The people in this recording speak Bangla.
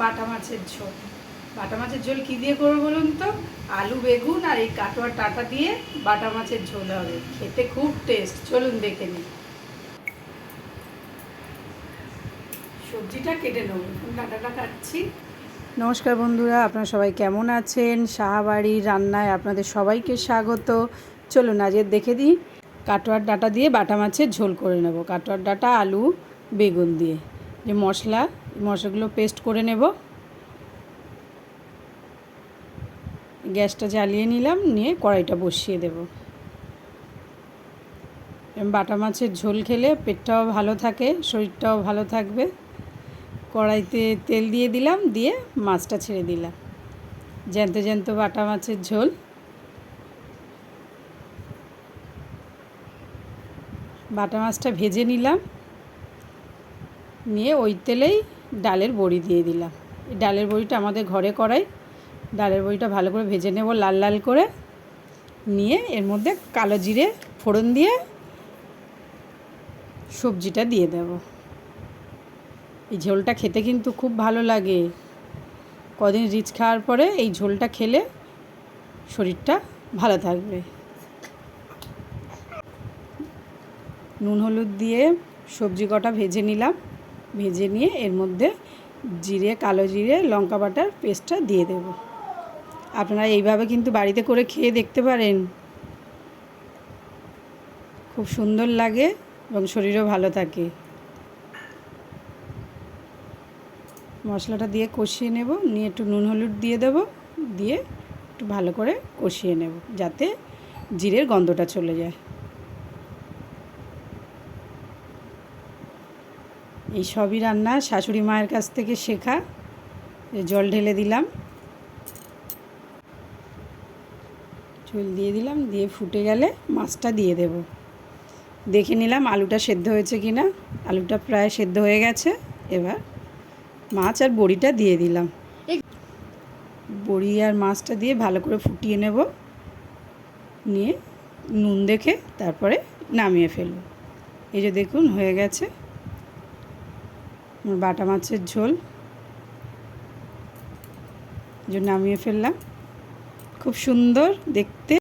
বাটা মাছের ঝোল। বাটা মাছের ঝোল কী দিয়ে করব বলুন তো? আলু, বেগুন আর এই কাটোয়া টাটা দিয়ে বাটা মাছের ঝোল হবে। খেতে খুব টেস্ট চলুন দেখে নিই। সবজিটা কেটে নেব। ডাটাটা কাটছি। নমস্কার বন্ধুরা, আপনারা সবাই কেমন আছেন? সাহাবাড়ির রান্নায় আপনাদের সবাইকে স্বাগত। চলুন আজকে দেখে দিই। কাটোয়ার ডাটা দিয়ে বাটা মাছের ঝোল করে নেব। কাটোয়ার ডাটা, আলু, বেগুন দিয়ে। যে মশলা মশলাগুলো পেস্ট করে নেব। গ্যাসটা জ্বালিয়ে নিলাম, নিয়ে কড়াইটা বসিয়ে দেব। বাটা মাছের ঝোল খেলে পেটটাও ভালো থাকে, শরীরটাও ভালো থাকবে। কড়াইতে তেল দিয়ে দিলাম, দিয়ে মাছটা ছেড়ে দিলাম। জ্যান্ত জ্যান্ত বাটা মাছের ঝোল। বাটা মাছটা ভেজে নিলাম। নিয়ে ওই তেলেই ডালের বড়ি দিয়ে দিলাম। ডালের বড়িটা আমাদের ঘরে করাই ডালের বড়িটা ভালো করে ভেজে নেব লাল লাল করে। নিয়ে এর মধ্যে কালো জিরে ফোড়ন দিয়ে সবজিটা দিয়ে দেব। এই ঝোলটা খেতে কিন্তু খুব ভালো লাগে। কদিন রিচ খাওয়ার পরে এই ঝোলটা খেলে শরীরটা ভালো থাকবে। নুন হলুদ দিয়ে সবজি কটা ভেজে নিলাম। ভেজে নিয়ে এর মধ্যে জিরে, কালো জিরে, লঙ্কা বাটার পেস্টটা দিয়ে দেব। আপনারা এইভাবে কিন্তু বাড়িতে করে খেয়ে দেখতে পারেন। খুব সুন্দর লাগে এবং শরীরও ভালো থাকে। মশলাটা দিয়ে কষিয়ে নেব, নিয়ে একটু নুন, হলুদ দিয়ে দেব, দিয়ে একটু ভালো করে কষিয়ে নেব, যাতে জিরের গন্ধটা চলে যায়। এই সবই রান্না শাশুড়ি মায়ের কাছ থেকে শেখা। জল ঢেলে দিলাম। চুল দিয়ে দিলাম, দিয়ে ফুটে গেলে মাছটা দিয়ে দেব। দেখে নিলাম আলুটা সেদ্ধ হয়েছে কি না আলুটা প্রায় সেদ্ধ হয়ে গেছে। এবার মাছ আর বড়িটা দিয়ে দিলাম। বড়ি আর মাছটা দিয়ে ভালো করে ফুটিয়ে নেব। নিয়ে নুন দেখে তারপরে নামিয়ে ফেলব। এই যে দেখুন, হয়ে গেছে। বাটা মাছের ঝোল। জন্য নামিয়ে ফেললাম। খুব সুন্দর দেখতে।